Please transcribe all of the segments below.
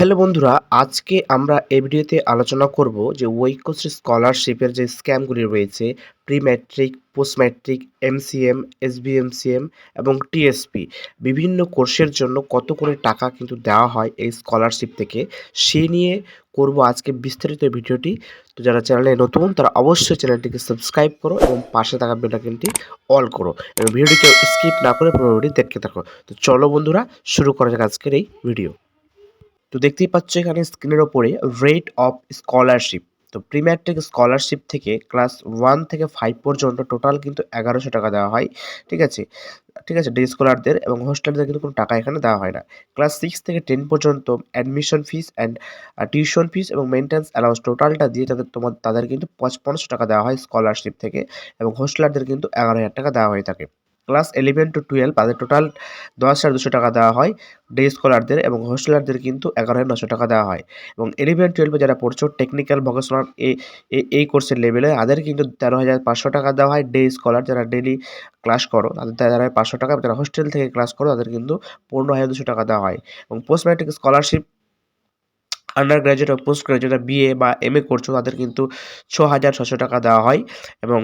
Hello বন্ধুরা, আজকে আমরা এই ভিডিওতে আলোচনা করব যে ঐক্যশ্রী স্কলারশিপের যে স্ক্যামগুলি রয়েছে pre matric post matric MCM, SBMCM এবং টিএসপি, বিভিন্ন কোর্সের জন্য কত করে টাকা কিন্তু দেওয়া হয় এই স্কলারশিপ থেকে সেই নিয়ে করব আজকে বিস্তারিত ভিডিওটি। তো যারা চ্যানেলে নতুন, তারা অবশ্যই চ্যানেলটিকে সাবস্ক্রাইব করো এবং পাশে থাকা বেলাইকনটি অল করো এবং ভিডিওটিকে স্কিপ না করে পুরোটি দেখতে থাকো। তো চলো বন্ধুরা, শুরু করা যাক আজকের এই ভিডিও। তো দেখতেই পাচ্ছ এখানে স্ক্রিনের ওপরে রেট অফ স্কলারশিপ তো প্রিম্যাট্রিক স্কলারশিপ থেকে ক্লাস ওয়ান থেকে ফাইভ পর্যন্ত টোটাল কিন্তু এগারোশো টাকা দেওয়া হয়, ঠিক আছে? ঠিক আছে ডে স্কলারদের এবং হোস্টেলদের কিন্তু কোনো টাকা এখানে দেওয়া হয় না। ক্লাস সিক্স থেকে টেন পর্যন্ত admission fees and tuition fees এবং মেনটেন্স অ্যালাউন্স টোটালটা দিয়ে তাদের তোমার, তাদের কিন্তু পঁচপন্নশো টাকা দেওয়া হয় স্কলারশিপ থেকে এবং হোস্টেলারদের কিন্তু এগারো হাজার টাকা দেওয়া হয়ে থাকে। ক্লাস ইলেভেন টু টুয়েলভ তাদের টোটাল দশ হাজার দুশো টাকা দেওয়া হয়। ডে স্কলারদের এবং হোস্টেলারদের কিন্তু এগারো হাজার নশো টাকা দেওয়া হয়। এবং ইলেভেন টুয়েলভে যারা পড়ছো টেকনিক্যাল ভোকেশনাল এই কোর্সের লেভেলে তাদের কিন্তু তেরো হাজার পাঁচশো টাকা দেওয়া হয়। ডে স্কলার যারা ডেলি ক্লাস করো, তাদের তেরো হাজার পাঁচশো টাকা, যারা হোস্টেল থেকে ক্লাস করো, তাদের কিন্তু পনেরো হাজার দুশো টাকা দেওয়া হয়। এবং post matric scholarship undergraduate ও পোস্ট গ্র্যাজুয়েট বিএ বা এম এ করছ, তাদের কিন্তু ছ হাজার ছশো টাকা দেওয়া হয়। এবং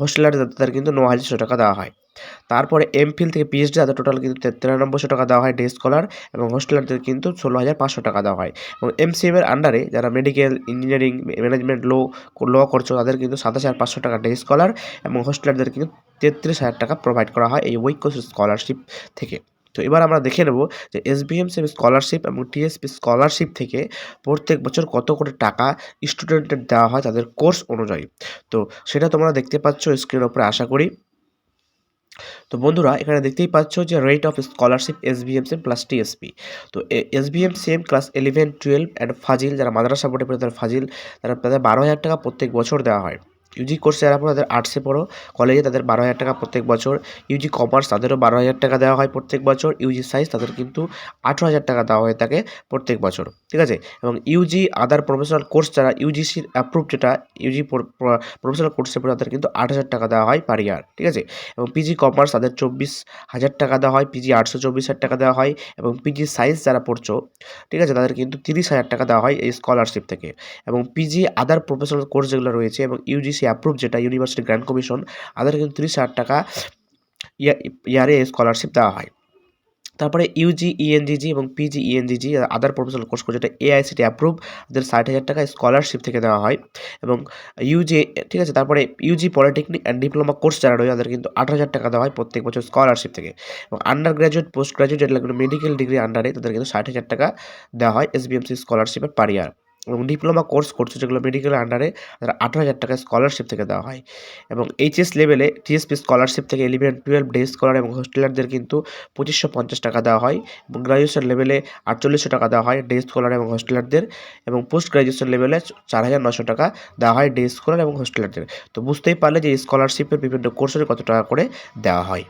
হোস্টেলার তাদের কিন্তু ন হাজার ছশো টাকা দেওয়া হয়। তারপরে এমফিল থেকে পিএইচডি তাদের টোটাল কিন্তু তিরানব্বইশো টাকা দেওয়া হয় ডে স্কলার এবং হোস্টেলারদের কিন্তু ষোলো হাজার পাঁচশো টাকা দেওয়া হয়। এবং এমসিএমের আন্ডারে যারা medical engineering management law law করছ তাদের কিন্তু সাতাশ হাজার পাঁচশো টাকা ডে স্কলার এবং হোস্টেলারদের কিন্তু তেত্রিশ হাজার টাকা প্রোভাইড করা হয় এই ঐক্য স্কলারশিপ থেকে। তো এবার আমরা দেখে নেব যে এসবিএমসি স্কলারশিপ এবং টিএসপি স্কলারশিপ থেকে প্রত্যেক বছর কত করে টাকা স্টুডেন্টের দেওয়া হয় তাদের কোর্স অনুযায়ী। তো সেটা তোমরা দেখতে পাচ্ছ স্ক্রিনের ওপরে আশা করি। তো বন্ধুরা, এখানে দেখতেই পাচ্ছ যে rate of scholarship S B M same plus TSP তো S B M same class eleven twelve and Fazil, যারা মাদ্রাসা বোর্ডে পড়ে, তারা ফাজিল, তারা তাদের বারো হাজার টাকা প্রত্যেক বছর দেওয়া হয়। ইউজি কোর্সে যারা পড়ো তাদের আর্টসে পড়ো। কলেজে তাদের বারো হাজার টাকা প্রত্যেক বছর। ইউজি কমার্স তাদেরও বারো হাজার টাকা দেওয়া হয় প্রত্যেক বছর। ইউজি সায়েন্স তাদের কিন্তু আঠেরো হাজার টাকা দেওয়া হয়ে থাকে প্রত্যেক বছর। ঠিক আছে? এবং ইউজি আদার প্রফেশনাল কোর্স যারা ইউজিসির অ্যাপ্রুভ যেটা ইউজি প্রফেশনাল কোর্সে পড়ে তাদের কিন্তু আট হাজার টাকা দেওয়া হয় পার ইয়ার ঠিক আছে? এবং পিজি কমার্স তাদের চব্বিশ হাজার টাকা দেওয়া হয়। পিজি আটশো চব্বিশ হাজার টাকা দেওয়া হয়। এবং পিজি সায়েন্স যারা পড়ছো, ঠিক আছে? তাদের কিন্তু তিরিশ হাজার টাকা দেওয়া হয় এই স্কলারশিপ থেকে। এবং পিজি আদার প্রফেশনাল কোর্স যেগুলো রয়েছে এবং ইউজিসি অ্যাপ্রুভ যেটা ইউনিভার্সিটি গ্র্যান্ড কমিশন তাদের কিন্তু তিরিশ হাজার টাকা ইয়ারে স্কলারশিপ দেওয়া হয়। তারপরে ইউজি ইএনজিজি এবং PG ENGG other professional course করে যেটা এআইসিটি অ্যাপ্রুভ তাদের ষাট হাজার টাকা স্কলারশিপ থেকে দেওয়া হয় এবং ইউজি ঠিক আছে, তারপরে UG polytechnic and diploma course যারা রয়েছে, তাদের কিন্তু আট হাজার টাকা দেওয়া হয় প্রত্যেক বছর স্কলারশিপ থেকে। এবং আন্ডার গ্র্যাজুয়েট পোস্ট গ্র্যাজুয়েট যেগুলো মেডিকেল ডিগ্রি আন্ডারে তাদের কিন্তু ষাট হাজার টাকা দেওয়া হয় এসবিএমসি স্কলারশিপের পার ইয়ার ডিপ্লোমা কোর্স করছে, যেগুলো মেডিকেলের আন্ডারে তারা আঠারো হাজার টাকা স্কলারশিপ থেকে দেওয়া হয়। এবং এইচএস লেভেলে টিএসপি স্কলারশিপ থেকে ইলেভেন টুয়েলভ ডে স্কলার এবং হোস্টেলারদের কিন্তু পঁচিশশো পঞ্চাশ টাকা দেওয়া হয় এবং গ্রাজুয়েশন লেভেলে আটচল্লিশশো টাকা দেওয়া হয় ডে স্কলার এবং হোস্টেলারদের এবং পোস্ট গ্রাজুয়েশন লেভেলে চার হাজার নশো টাকা দেওয়া হয় ডে স্কলার এবং হোস্টেলারদের তো বুঝতেই পারলে যে স্কলারশিপের বিভিন্ন কোর্সের কত টাকা করে দেওয়া হয়।